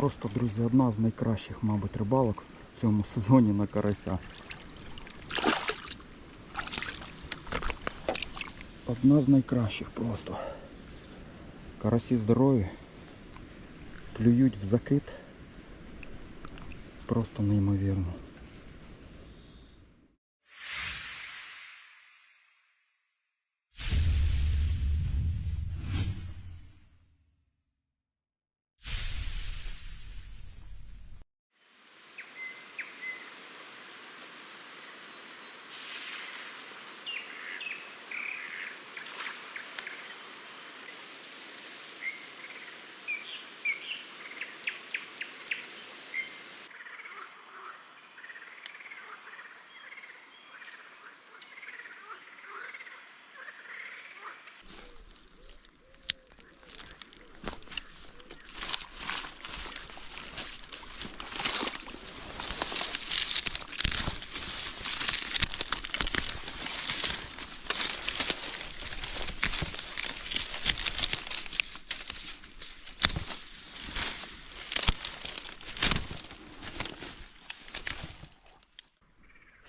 просто, друзі, одна з найкращих, мабуть, рибалок в цьому сезоні на карася. Одна з найкращих просто. Карасі здорові, клюють в закид. Просто неймовірно.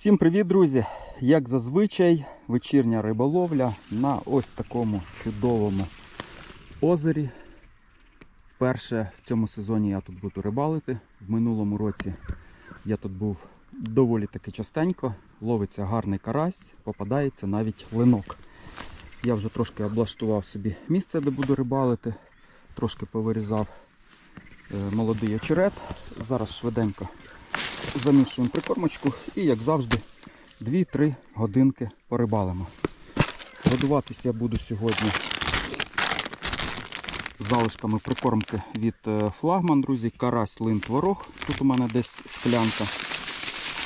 Всім привіт, друзі! Як зазвичай, вечірня риболовля на ось такому чудовому озері. Вперше в цьому сезоні я тут буду рибалити. В минулому році я тут був доволі таки частенько. Ловиться гарний карась, попадається навіть линок. Я вже трошки облаштував собі місце, де буду рибалити. Трошки повирізав е, молодий очерет. Зараз швиденько замішуємо прикормочку і, як завжди, 2-3 годинки порибалимо. Годуватися я буду сьогодні залишками прикормки від е, флагман, друзі, карась, лин, творог. Тут у мене десь склянка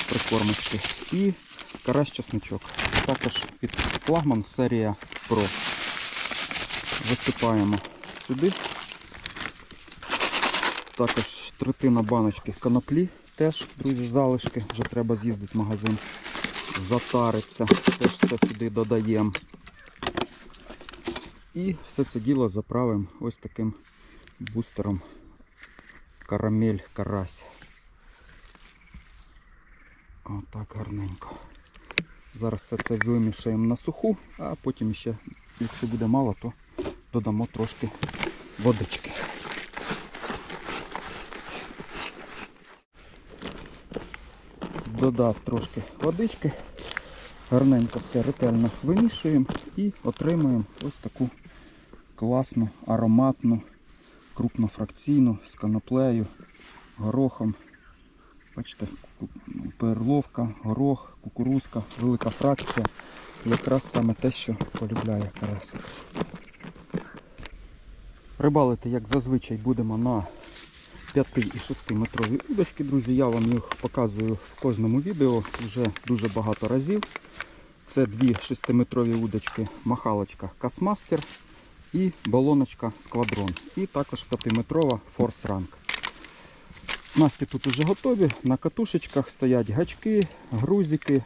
прикормочки. І карась чесничок. Також від флагман серія Pro. Висипаємо сюди. Також третина баночки коноплі. Теж, друзі, залишки. Вже треба з'їздити в магазин. Затариться. Теж все сюди додаємо. І все це діло заправимо ось таким бустером карамель карась. Отак гарненько. Зараз все це вимішаємо на суху, а потім ще, якщо буде мало, то додамо трошки водички. Додав трошки водички, гарненько все ретельно вимішуємо і отримуємо ось таку класну, ароматну, крупнофракційну з коноплею, горохом. Бачите, перловка, горох, кукурузка, велика фракція. Якраз саме те, що полюбляє карасик. Рибалити, як зазвичай, будемо на 5 і 6 метрові удочки, друзі. Я вам їх показую в кожному відео вже дуже багато разів. Це дві 6-метрові удочки, махалочка Касмастер і балоночка Сквадрон. І також 5-метрова Force Rank. Снасті тут уже готові. На катушечках стоять гачки, грузики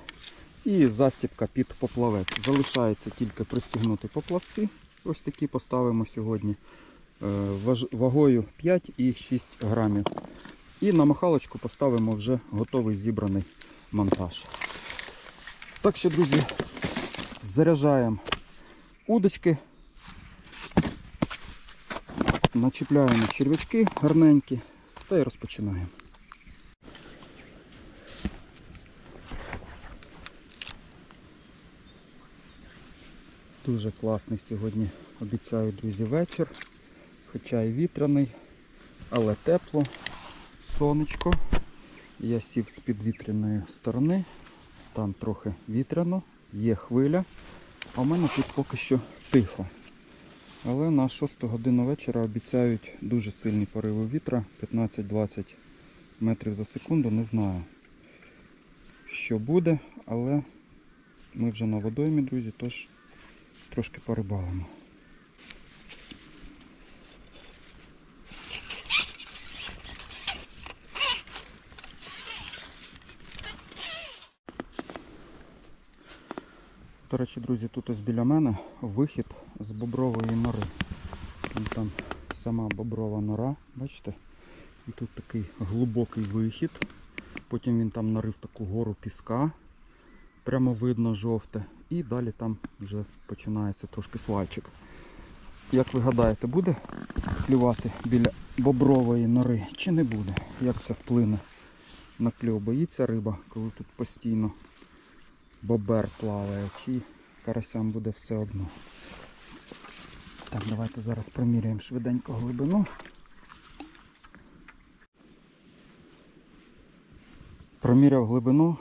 і застібка під поплавець. Залишається тільки пристігнути поплавці. Ось такі поставимо сьогодні. Е, вагою 5 і 6 грамів. І на махалочку поставимо вже готовий зібраний монтаж. Так що, друзі, заряджаємо удочки, начіпляємо черв'ячки гарненькі та й розпочинаємо. Дуже класний сьогодні обіцяю, друзі, вечір. Хоча і вітряний, але тепло, сонечко. Я сів з підвітряної сторони, там трохи вітряно, є хвиля, а в мене тут поки що тихо. Але на 6 годину вечора обіцяють дуже сильні пориви вітра, 15-20 метрів за секунду, не знаю, що буде, але ми вже на водоймі, друзі, тож трошки порибалимо. До речі, друзі, тут ось біля мене вихід з бобрової нори. Вон Там сама боброва нора, бачите? І тут такий глибокий вихід. Потім він там нарив таку гору піска. Прямо видно жовте. І далі там вже починається трошки свальчик. Як ви гадаєте, буде клювати біля бобрової нори чи не буде? Як це вплине на кльов? Боїться риба, коли тут постійно бобер плаває, чи карасям буде все одно. Так, давайте зараз проміряємо швиденько глибину. Проміряв глибину,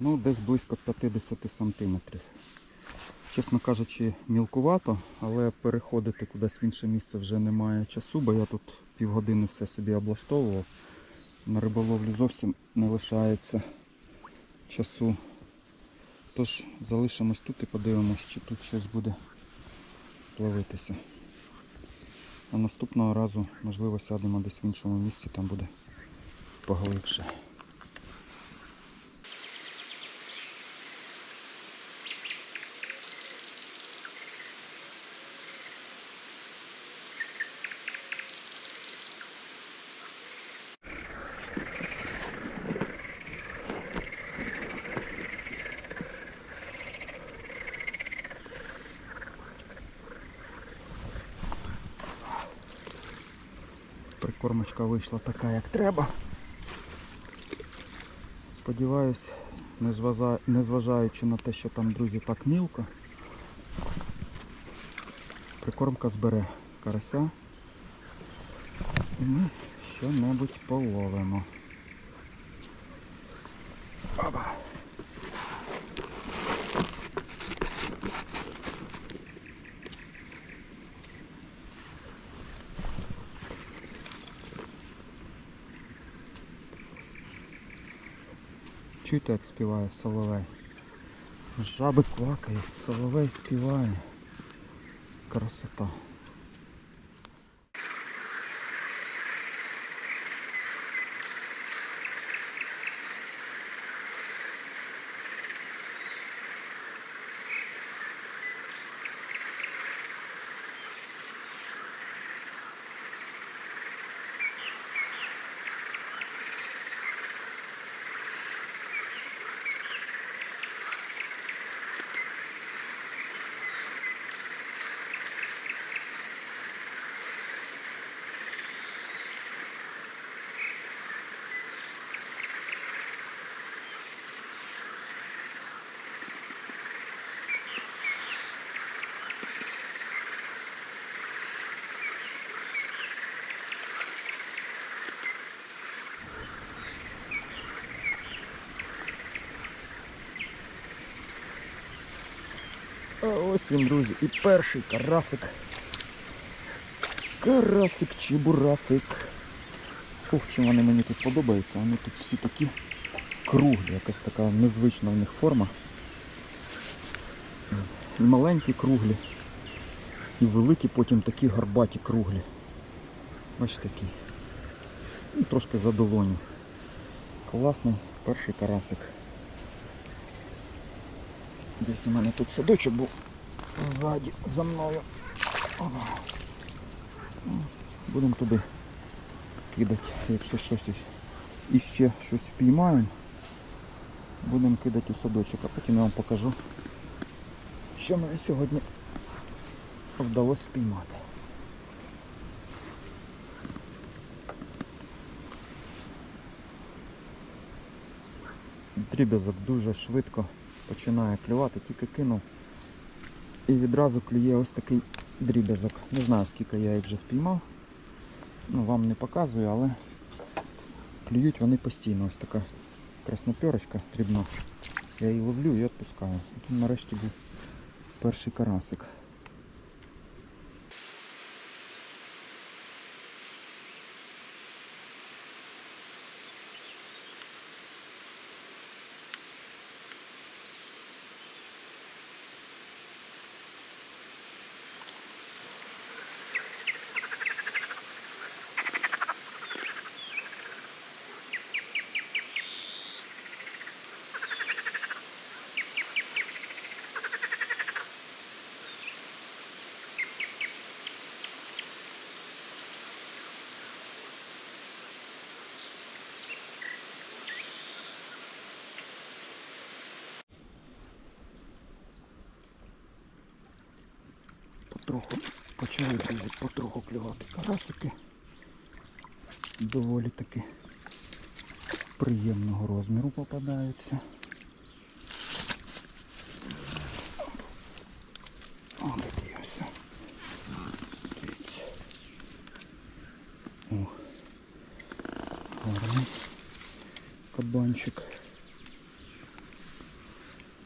ну, десь близько 50 сантиметрів. Чесно кажучи, мілкувато, але переходити кудись в інше місце вже немає часу, бо я тут півгодини все собі облаштовував. На риболовлю зовсім не лишається часу. Тож залишимось тут і подивимось, чи тут щось буде плавитися. А наступного разу, можливо, сядемо десь в іншому місці, там буде поглибше. Прикормочка вийшла така, як треба. Сподіваюсь, незважаючи на те, що там, друзі, так мілко, прикормка збере карася. І ми що-небудь половимо. Чуєте, як співає соловей? Жаби квакають, соловей співає. Красота. А ось він, друзі, і перший карасик. Карасик чебурасик. Ух, чим вони мені тут подобаються. Вони тут всі такі круглі, якась така незвична в них форма. І маленькі круглі. І великі потім такі гарбаті круглі. Бачите такі. Ну, трошки задолоні. Класний перший карасик. Десь у мене тут садочок був ззаді за мною. Будемо туди кидати, якщо щось іще щось впіймаємо. Будемо кидати у садочок, а потім я вам покажу, що мені сьогодні вдалося впіймати. Дріб'язок дуже швидко починає клювати, тільки кинув. І відразу клює ось такий дріб'язок. Не знаю скільки я їх вже впіймав. Ну, вам не показую, але клюють вони постійно. Ось така красноперочка дрібна. Я її ловлю і відпускаю. Тут нарешті був перший карасик. Потроху почали друзі, потроху клювати карасики. Доволі таки приємного розміру попадаються. Такі ось. О, гарний кабанчик.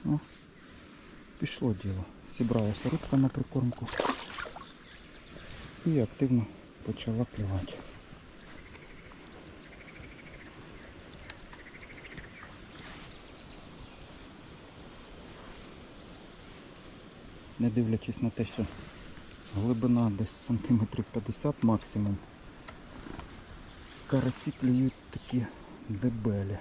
О, пішло діло. Зібралася рибка на прикормку і активно почала клювати. Не дивлячись на те, що глибина десь сантиметрів 50 максимум. Карасі клюють такі дебелі.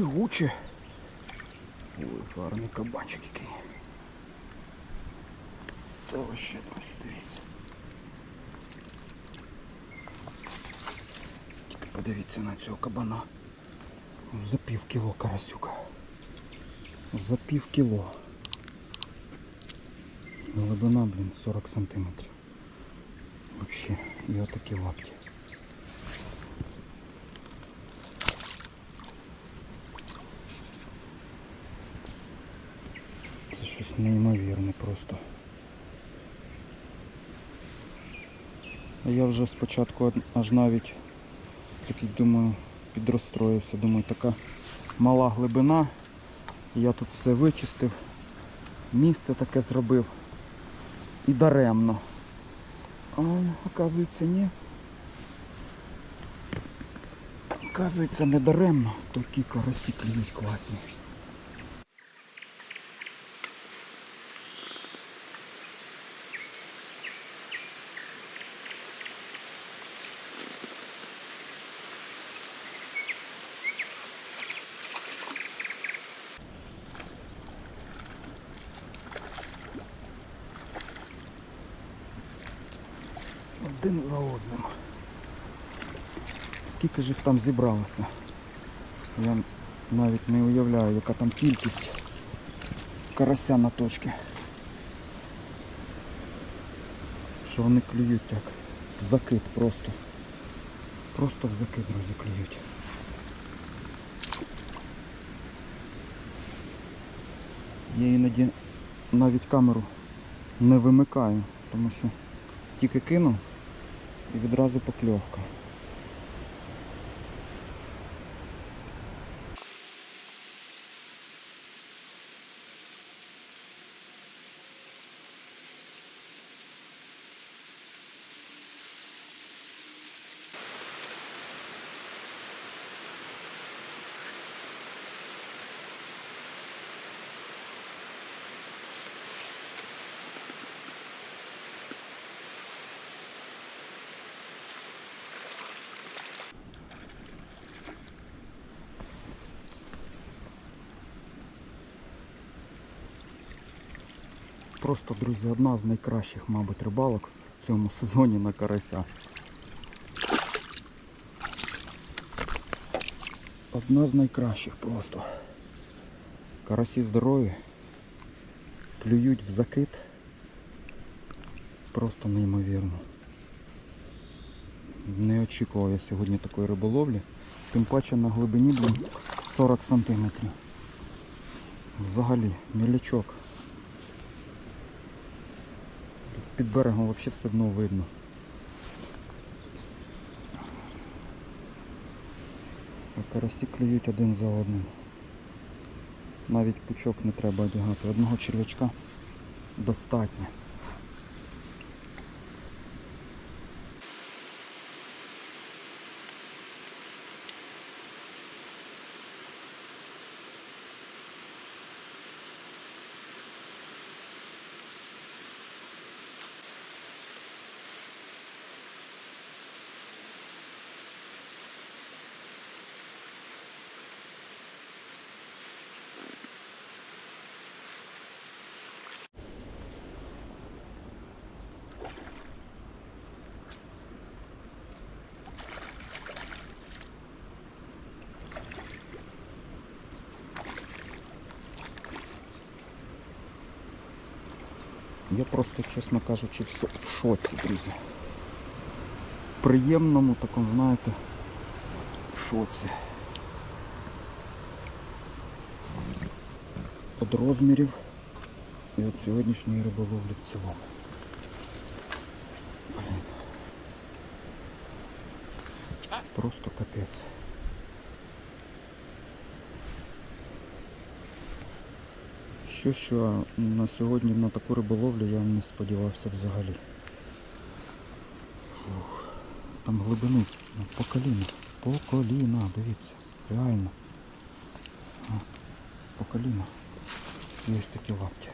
Пригуче. Ой, гарний кабанчик який. То ще друзі, дивіться. Тільки подивіться на цього кабана. За пів кіло карасюка. За пів кіло. Глибина, блін, 40 сантиметрів. Вообще, і отакі лапті. Неймовірне просто. Я вже спочатку аж навіть такий думаю, підрозстроївся. Думаю, така мала глибина. Я тут все вичистив, місце таке зробив. І даремно. А оказується ні. Оказується, не даремно. Такі карасі клюють класні. Один за одним. Скільки ж їх там зібралося? Я навіть не уявляю, яка там кількість карася на точці. Що вони клюють так. В закид просто. Просто в закид, друзі, клюють. Я іноді навіть камеру не вимикаю, тому що тільки кинув і відразу покльовка. Просто, друзі, одна з найкращих, мабуть, рибалок в цьому сезоні на карася. Одна з найкращих просто. Карасі здорові, клюють в закид. Просто неймовірно. Не очікував я сьогодні такої риболовлі. Тим паче на глибині блін, 40 сантиметрів. Взагалі, мілячок. Під берегом взагалі все одно видно. Карасі клюють один за одним. Навіть пучок не треба одягати. Одного черв'ячка достатньо. Я просто, чесно кажучи, в в шоці, друзі. В приємному такому, знаєте, шоці. От розмірів і от сьогоднішньої риболовлі в цілому. Просто капець. Що що на сьогодні на таку риболовлю я не сподівався взагалі. Фух. Там глибини ну, по коліна. По коліна, дивіться. Реально. А, по коліна. Ось такі лапті.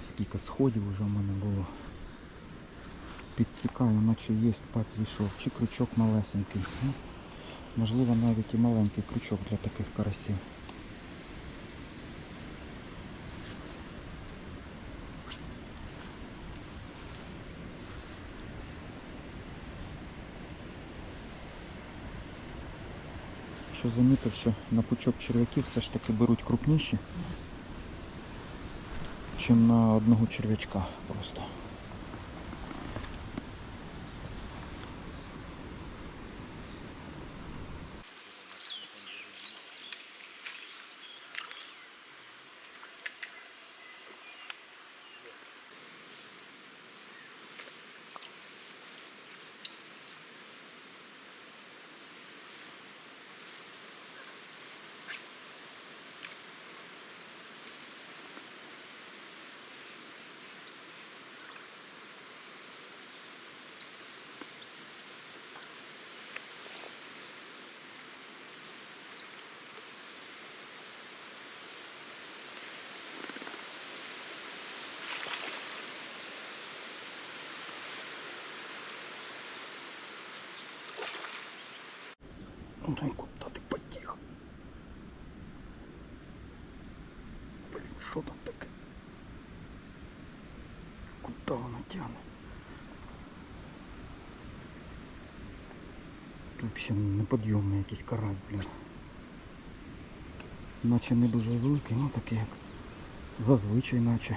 Скільки сходів вже в мене було. Підсікаю, наче є пад зійшов. Чи крючок малесенький. Можливо навіть і маленький крючок для таких карасів. Що замітив, що на пучок черв'яків все ж таки беруть крупніші, чим на одного черв'ячка просто. Ну і куди ти потіг? Блін, що там таке? Куди воно тягне? Тут взагалі неподйомний якийсь карась, блін. Наче не дуже великий, ну такий як зазвичай наче.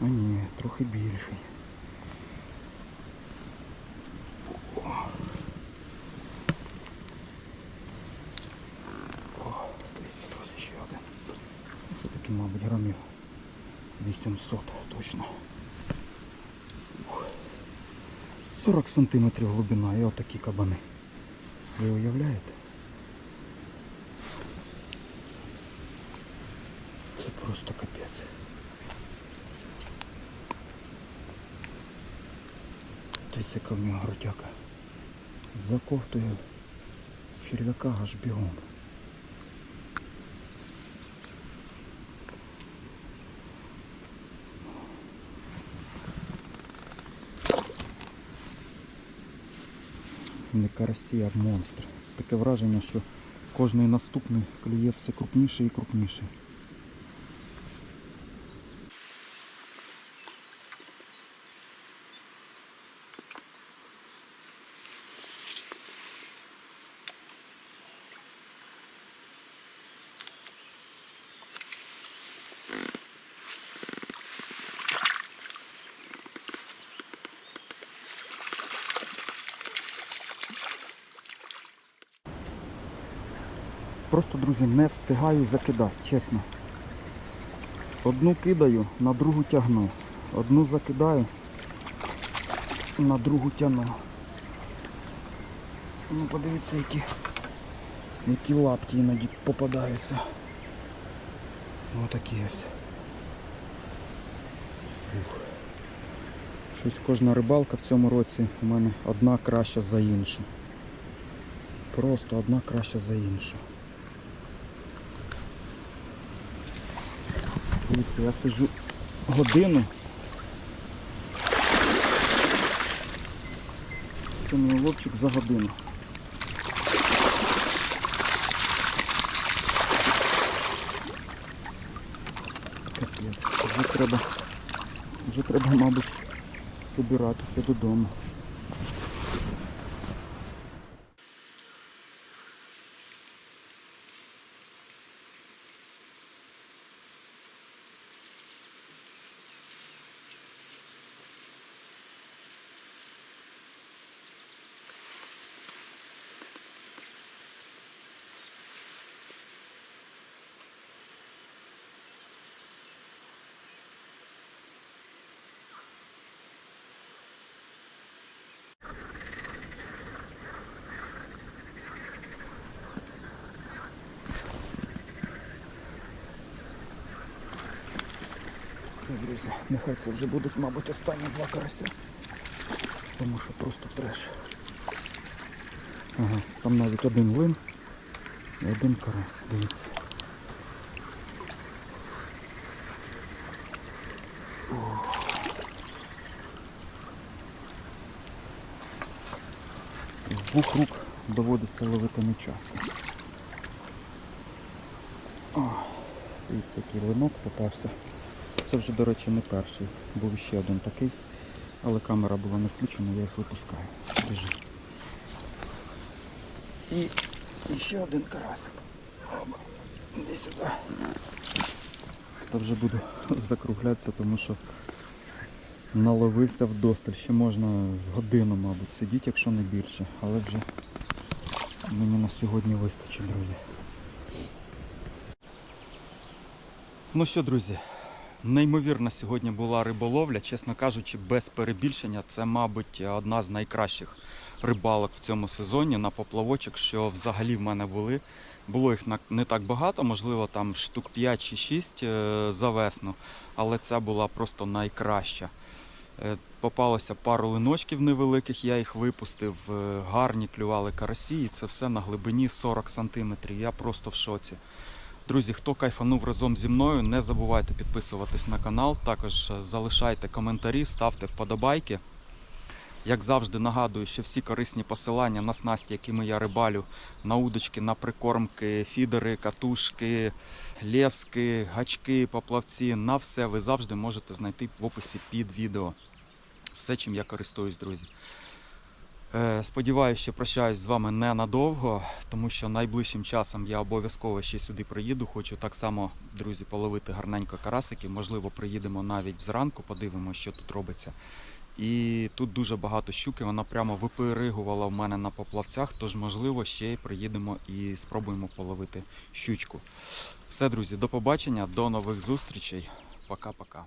А ні, трохи більший. О, дивіться, друзі, ще один. Це таки, мабуть, грамів 800 точно. 40 сантиметрів глибина і отакі кабани. Ви уявляєте? Це просто капець. Дивіться, в нього грудяка. Заковтує черв'яка аж бігом. Не карасі, а монстр. Таке враження, що кожний наступний клює все крупніше і крупніше. Просто, друзі, не встигаю закидати, чесно. Одну кидаю, на другу тягну. Одну закидаю, на другу тягну. Ну подивіться, які, які лапті іноді попадаються. Отакі ось. Ух. Щось кожна рибалка в цьому році у мене одна краща за іншу. Просто одна краща за іншу. Дивіться, я сиджу годину. Це мій ловчик за годину. Капець. Вже треба, вже треба, мабуть, собиратися додому. Друзі. Нехай це вже будуть, мабуть, останні два карася. Тому що просто треш. Ага, там навіть один лин і один карась. Дивіться. З двох рук доводиться ловити не часто. Дивіться, який линок попався. Це вже, до речі, не перший. Був ще один такий, але камера була не включена, я їх випускаю. І, і ще один карасик. Оба. Іди сюди. Та вже буду закруглятися, тому що наловився вдосталь. Ще можна годину, мабуть, сидіти, якщо не більше. Але вже мені на сьогодні вистачить, друзі. Ну що, друзі, неймовірна сьогодні була риболовля, чесно кажучи, без перебільшення. Це, мабуть, одна з найкращих рибалок в цьому сезоні на поплавочок, що взагалі в мене були. Було їх не так багато, можливо, там штук 5 чи 6 е, за весну, але це була просто найкраща. Е, Попалося пару линочків невеликих, я їх випустив, е, гарні клювали карасі, і це все на глибині 40 см. Я просто в шоці. Друзі, хто кайфанув разом зі мною, не забувайте підписуватись на канал. Також е, залишайте коментарі, ставте вподобайки. Як завжди нагадую, що всі корисні посилання на снасті, якими я рибалю, на удочки, на прикормки, фідери, катушки, лески, гачки, поплавці, на все ви завжди можете знайти в описі під відео. Все, чим я користуюсь, друзі. Е, Сподіваюся, що прощаюсь з вами ненадовго, тому що найближчим часом я обов'язково ще сюди приїду. Хочу так само, друзі, половити гарненько карасиків. Можливо, приїдемо навіть зранку, подивимося, що тут робиться. І тут дуже багато щуки, вона прямо випиригувала в мене на поплавцях, тож, можливо, ще й приїдемо і спробуємо половити щучку. Все, друзі, до побачення, до нових зустрічей. Пока-пока.